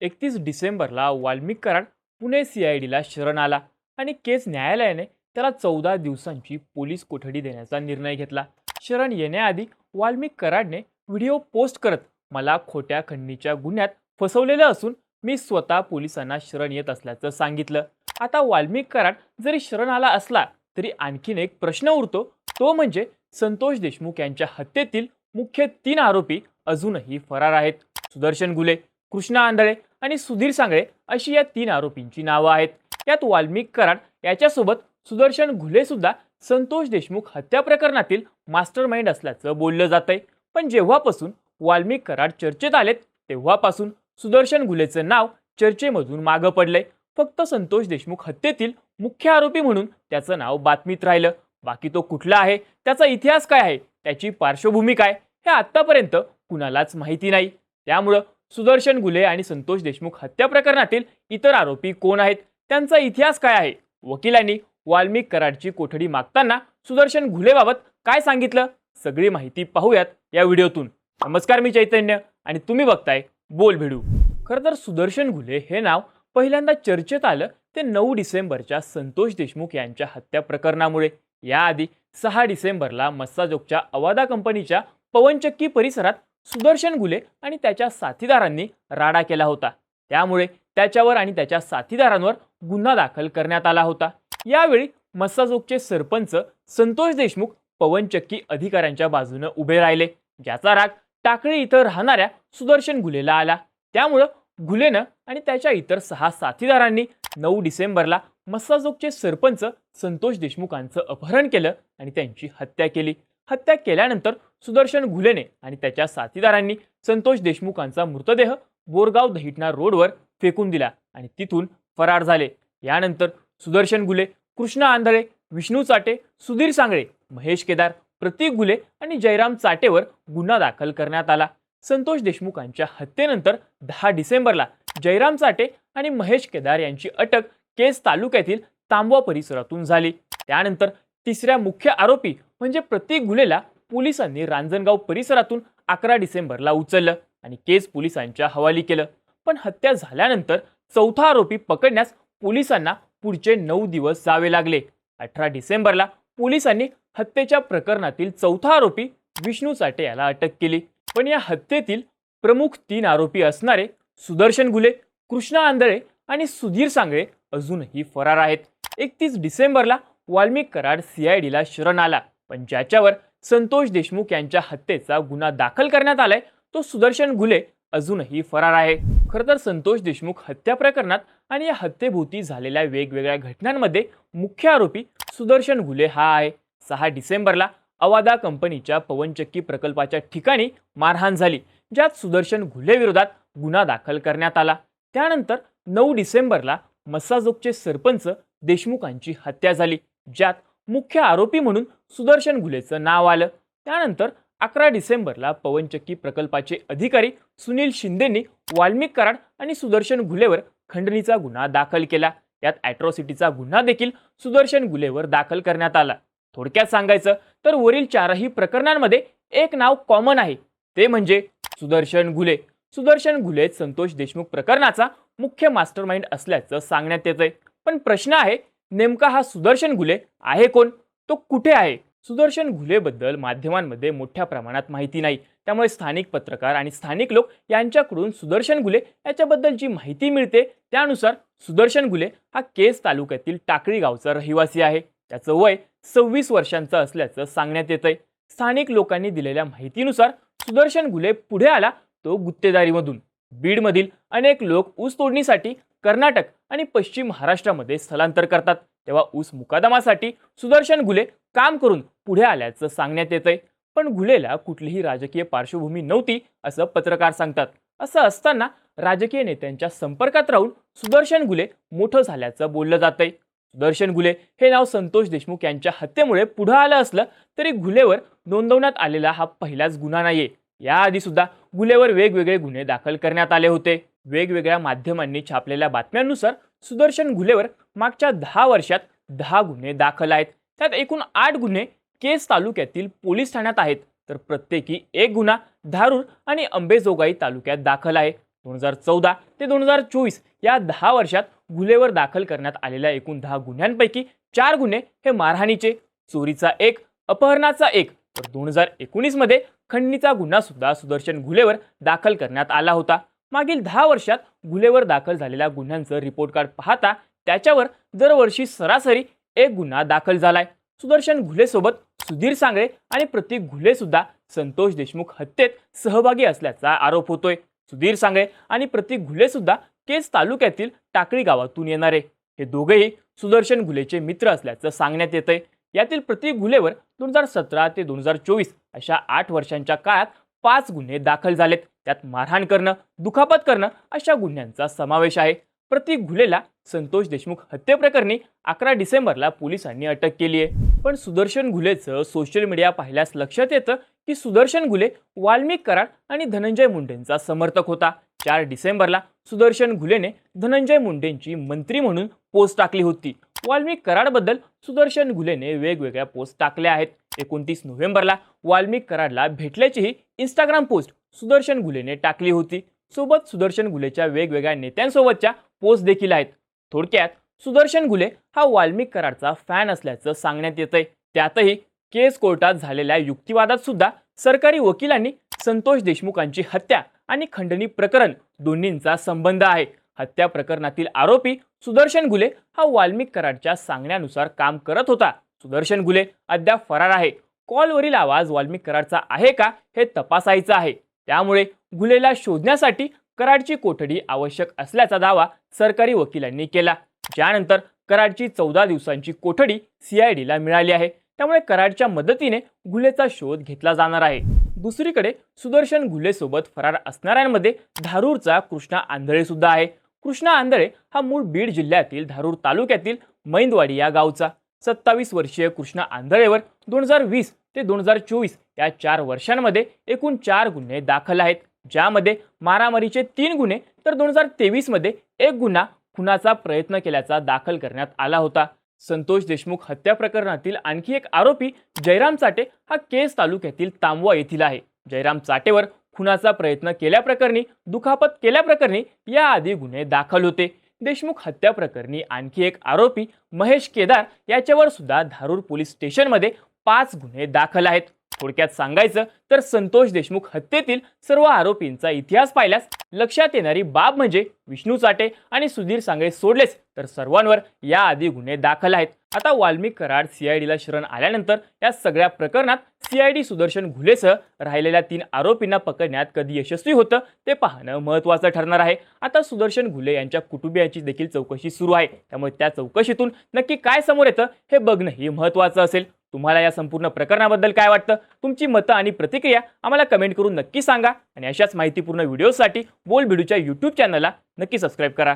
एकतीस डिसेंबरला Valmik Karad Pune C I डीला शरण आला आणि केस न्यायालयाने त्याला चौदा दिवसांची पोलीस कोठडी देण्याचा निर्णय घेतला. शरण येण्याआधी वाल्मिक कराडने व्हिडिओ पोस्ट करत मला खोट्या खंडणीच्या गुन्ह्यात फसवलेलं असून मी स्वतः पोलिसांना शरण येत असल्याचं सांगितलं. आता वाल्मिक कराड जरी शरण आला असला तरी आणखीन एक प्रश्न उरतो. तो म्हणजे संतोष देशमुख यांच्या हत्येतील मुख्य तीन आरोपी अजूनही फरार आहेत. सुदर्शन गुले कृष्णा आंधळे आणि सुधीर सांगळे अशी या तीन आरोपींची नावं आहेत. त्यात वाल्मिक कराड याच्यासोबत सुदर्शन घुले सुद्धा संतोष देशमुख हत्या प्रकरणातील मास्टर माइंड असल्याचं बोललं जातंय. पण जेव्हापासून वाल्मिक कराड चर्चेत आलेत तेव्हापासून सुदर्शन घुलेचं नाव चर्चेमधून मागं पडलंय. फक्त संतोष देशमुख हत्येतील मुख्य आरोपी म्हणून त्याचं नाव बातमीत राहिलं. बाकी तो कुठला आहे त्याचा इतिहास काय आहे त्याची पार्श्वभूमी काय हे आत्तापर्यंत कुणालाच माहिती नाही. त्यामुळं सुदर्शन गुले आणि संतोष देशमुख हत्या प्रकरणातील इतर आरोपी कोण आहेत? त्यांचा इतिहास काय आहे? वकिलांनी वाल्मिक कराडची कोठडी मागताना सुदर्शन घुलेबाबत काय सांगितलं? सगळी माहिती पाहूयात या व्हिडिओतून. नमस्कार मी चैतन्य आणि तुम्ही बघताय बोल भिडू. खरं तर सुदर्शन घुले हे नाव पहिल्यांदा चर्चेत आलं ते नऊ डिसेंबरच्या संतोष देशमुख यांच्या हत्या प्रकरणामुळे. याआधी सहा डिसेंबरला मस्साजोगच्या अवादा कंपनीच्या पवनचक्की परिसरात सुदर्शन गुले आणि त्याच्या साथीदारांनी राडा केला होता. त्यामुळे त्याच्यावर आणि त्याच्या साथीदारांवर गुन्हा दाखल करण्यात आला होता. यावेळी मस्साजोगचे सरपंच संतोष देशमुख पवनचक्की अधिकाऱ्यांच्या बाजूनं उभे राहिले. ज्याचा राग टाकळी इथं राहणाऱ्या सुदर्शन गुलेला आला. त्यामुळं गुलेनं आणि त्याच्या इतर सहा साथीदारांनी नऊ डिसेंबरला मस्साजोगचे सरपंच संतोष देशमुखांचं अपहरण केलं आणि त्यांची हत्या केली. हत्या केल्यानंतर सुदर्शन घुलेने आणि त्याच्या साथीदारांनी संतोष देशमुखांचा मृतदेह बोरगाव दहिटणा रोडवर फेकून दिला आणि तिथून फरार झाले. यानंतर सुदर्शन गुले कृष्णा आंधळे विष्णू चाटे सुधीर सांगळे महेश केदार प्रतीक गुले आणि जयराम चाटेवर गुन्हा दाखल करण्यात आला. संतोष देशमुखांच्या हत्येनंतर दहा डिसेंबरला जयराम चाटे आणि महेश केदार यांची अटक केस तालुक्यातील तांबवा परिसरातून झाली. त्यानंतर तिसऱ्या मुख्य आरोपी म्हणजे प्रतीक गुलेला पोलिसांनी रांजणगाव परिसरातून अकरा डिसेंबरला उचललं आणि केस पोलिसांच्या हवाली केलं. पण हत्या झाल्यानंतर चौथा आरोपी पकडण्यास पोलिसांना पुढचे नऊ दिवस जावे लागले. अठरा डिसेंबरला पोलिसांनी हत्येच्या प्रकरणातील चौथा आरोपी विष्णू चाटे याला अटक केली. पण या हत्येतील प्रमुख तीन आरोपी असणारे सुदर्शन गुले कृष्णा आंधळे आणि सुधीर सांगळे अजूनही फरार आहेत. एकतीस डिसेंबरला वाल्मिक कराड सीआयडीला शरण आला. पण ज्याच्यावर संतोष देशमुख यांच्या हत्येचा गुन्हा दाखल करण्यात आलाय तो सुदर्शन घुले अजूनही फरार आहे. खरं तर संतोष देशमुख हत्या प्रकरणात आणि या हत्येभोवती झालेल्या वेगवेगळ्या घटनांमध्ये मुख्य आरोपी सुदर्शन घुले हा आहे. सहा डिसेंबरला अवादा कंपनीच्या पवनचक्की प्रकल्पाच्या ठिकाणी मारहाण झाली ज्यात सुदर्शन घुले विरोधात गुन्हा दाखल करण्यात आला. त्यानंतर नऊ डिसेंबरला मस्साजोगचे सरपंच देशमुखांची हत्या झाली. ज्यात मुख्य आरोपी म्हणून सुदर्शन घुलेचं नाव आलं. त्यानंतर अकरा डिसेंबरला पवनचक्की प्रकल्पाचे अधिकारी सुनील शिंदेंनी वाल्मिक कराड आणि सुदर्शन घुलेवर खंडणीचा गुन्हा दाखल केला. यात ॲट्रॉसिटीचा गुन्हा देखील सुदर्शन गुलेवर दाखल करण्यात आला. थोडक्यात सांगायचं तर वरील चारही प्रकरणांमध्ये एक नाव कॉमन आहे. ते म्हणजे सुदर्शन घुले. सुदर्शन घुलेत संतोष देशमुख प्रकरणाचा मुख्य मास्टरमाइंड असल्याचं सांगण्यात येतंय. पण प्रश्न आहे नेमका हा सुदर्शन घुले आहे कोण? तो कुठे आहे? सुदर्शन घुलेबद्दल माध्यमांमध्ये मोठ्या प्रमाणात माहिती नाही. त्यामुळे स्थानिक पत्रकार आणि स्थानिक लोक यांच्याकडून सुदर्शन घुले याच्याबद्दल जी माहिती मिळते. त्यानुसार सुदर्शन घुले हा केस तालुक्यातील टाकळी गावचा रहिवासी आहे. त्याचं वय सव्वीस वर्षांचं असल्याचं सांगण्यात येतंय. स्थानिक लोकांनी दिलेल्या माहितीनुसार सुदर्शन घुले पुढे आला तो गुत्तेदारीमधून. बीडमधील अनेक लोक ऊस तोडणीसाठी कर्नाटक आणि पश्चिम महाराष्ट्रामध्ये स्थलांतर करतात. तेव्हा ऊस मुकादमासाठी सुदर्शन घुले काम करून पुढे आल्याचं सांगण्यात येतंय. पण घुलेला कुठलीही राजकीय पार्श्वभूमी नव्हती असं पत्रकार सांगतात. असं असताना राजकीय नेत्यांच्या संपर्कात राहून सुदर्शन घुले मोठं झाल्याचं बोललं जातंय. सुदर्शन घुले हे नाव संतोष देशमुख यांच्या हत्येमुळे पुढं आलं असलं तरी घुलेवर नोंदवण्यात आलेला हा पहिलाच गुन्हा नाहीये. याआधी सुद्धा गुलेवर वेगवेगळे गुन्हे दाखल करण्यात आले होते. वेगवेगळ्या माध्यमांनी छापलेल्या बातम्यांनुसार सुदर्शन घुलेवर मागच्या दहा वर्षात दहा गुन्हे दाखल आहेत. त्यात एकूण आठ गुन्हे केस तालुक्यातील पोलीस ठाण्यात आहेत. तर प्रत्येकी एक गुन्हा धारूर आणि अंबेजोगाई तालुक्यात दाखल आहे. दोन हजार चौदा ते दोन हजार चोवीस या दहा वर्षात गुन्हेवर दाखल करण्यात आलेल्या एकूण दहा गुन्ह्यांपैकी चार गुन्हे हे मारहाणीचे चोरीचा एक अपहरणाचा एक. तर दोन हजार एकोणीसमध्ये खंडणीचा गुन्हा सुद्धा सुदर्शन घुलेवर दाखल करण्यात आला होता. मागील दहा वर्षात गुन्हेवर दाखल झालेल्या गुन्ह्यांचं रिपोर्ट कार्ड पाहता त्याच्यावर दरवर्षी सरासरी एक गुन्हा दाखल झालाय. सुदर्शन घुलेसोबत सुधीर सांगळे आणि प्रतीक घुले सुद्धा संतोष देशमुख हत्येत सहभागी असल्याचा आरोप होतोय. सुधीर सांगळे आणि प्रतीक घुले सुद्धा केस तालुक्यातील टाकळी गावातून येणारे हे दोघेही सुदर्शन घुलेचे मित्र असल्याचं सांगण्यात येतंय. यातील प्रतीक घुलेवर दोन हजार सतरा ते दोन हजार चोवीस अशा आठ वर्षांच्या काळात पाच गुन्हे दाखल झालेत. त्यात मारहाण करणं दुखापत करणं अशा गुन्ह्यांचा समावेश आहे. प्रतीक घुलेला संतोष देशमुख हत्येप्रकरणी अकरा डिसेंबरला पोलिसांनी अटक केली आहे पण सुदर्शन घुलेचं सोशल मीडिया पाहिल्यास लक्षात येतं की सुदर्शन घुले वाल्मिक कराड आणि धनंजय मुंडेंचा समर्थक होता. चार डिसेंबरला सुदर्शन घुलेने धनंजय मुंडेंची मंत्री म्हणून पोस्ट टाकली होती. वाल्मिक कराडबद्दल सुदर्शन घुलेने वेगवेगळ्या पोस्ट टाकल्या आहेत. एकोणतीस नोव्हेंबरला वाल्मिक कराडला भेटल्याचीही इंस्टाग्राम पोस्ट सुदर्शन घुलेने टाकली होती. सोबत सुदर्शन घुलेच्या वेगवेगळ्या नेत्यांसोबतच्या पोस्ट देखील आहेत. थोडक्यात सुदर्शन घुले हा वाल्मिक कराडचा फॅन असल्याचं सांगण्यात येतंय. त्यातही केस कोर्टात झालेल्या युक्तिवादात सुद्धा सरकारी वकिलांनी संतोष देशमुखांची हत्या आणि खंडणी प्रकरण दोन्हींचा संबंध आहे. हत्या प्रकरणातील आरोपी सुदर्शन गुले हा वाल्मिक कराडच्या सांगण्यानुसार काम करत होता. सुदर्शन गुले अद्याप फरार आहे. कॉलवरील आवाज वाल्मिक कराडचा आहे का हे तपासायचं आहे. त्यामुळे गुलेला शोधण्यासाठी कराडची कोठडी आवश्यक असल्याचा दावा सरकारी वकिलांनी केला. ज्यानंतर कराडची चौदा दिवसांची कोठडी सीआयडीला मिळाली आहे. त्यामुळे कराडच्या मदतीने गुलेचा शोध घेतला जाणार आहे. दुसरीकडे सुदर्शन गुलेसोबत फरार असणाऱ्यांमध्ये धारूरचा कृष्णा आंधळे सुद्धा आहे. कृष्णा आंधळे हा मूळ बीड जिल्ह्यातील धारूर तालुक्यातील मैंदवाडी या गावचा. सत्तावीस वर्षीय कृष्णा आंधळेवर दोन हजार वीस ते दोन हजार चोवीस या चार वर्षांमध्ये एकूण चार गुन्हे दाखल आहेत. ज्यामध्ये मारामारीचे तीन गुन्हे तर दोन हजार तेवीसमध्ये एक गुन्हा खुनाचा प्रयत्न केल्याचा दाखल करण्यात आला होता. संतोष देशमुख हत्या प्रकरणातील आणखी एक आरोपी जयराम चाटे हा केस तालुक्यातील तांबवा येथील आहे. जयराम चाटेवर खुनाचा प्रयत्न केल्याप्रकरणी दुखापत केल्याप्रकरणी याआधी गुन्हे दाखल होते. देशमुख हत्या प्रकरणी आणखी एक आरोपी महेश केदार याच्यावर सुद्धा धारूर पोलीस स्टेशनमध्ये पाच गुन्हे दाखल आहेत. थोडक्यात सांगायचं तर संतोष देशमुख हत्येतील सर्व आरोपींचा इतिहास पाहिल्यास लक्षात येणारी बाब म्हणजे विष्णू चाटे आणि सुधीर सांगळे सोडलेच तर सर्वांवर याआधी गुन्हे दाखल आहेत. आता वाल्मिक कराड सीआयडीला शरण आल्यानंतर या सगळ्या प्रकरणात सीआयडी सुदर्शन घुलेसह राहिलेल्या तीन आरोपींना पकडण्यात कधी यशस्वी होतं ते पाहणं महत्त्वाचं ठरणार आहे. आता सुदर्शन घुले यांच्या कुटुंबियांची देखील चौकशी सुरू आहे. त्यामुळे त्या चौकशीतून नक्की काय समोर येतं हे बघणंही महत्त्वाचं असेल. तुम्हाला या संपूर्ण प्रकरणाबद्दल काय वाटतं? तुमची मतं आणि प्रतिक्रिया आम्हाला कमेंट करून नक्की सांगा. आणि अशाच माहितीपूर्ण व्हिडिओसाठी बोल बिडूच्या यूट्यूब चॅनलला नक्की सबस्क्राईब करा.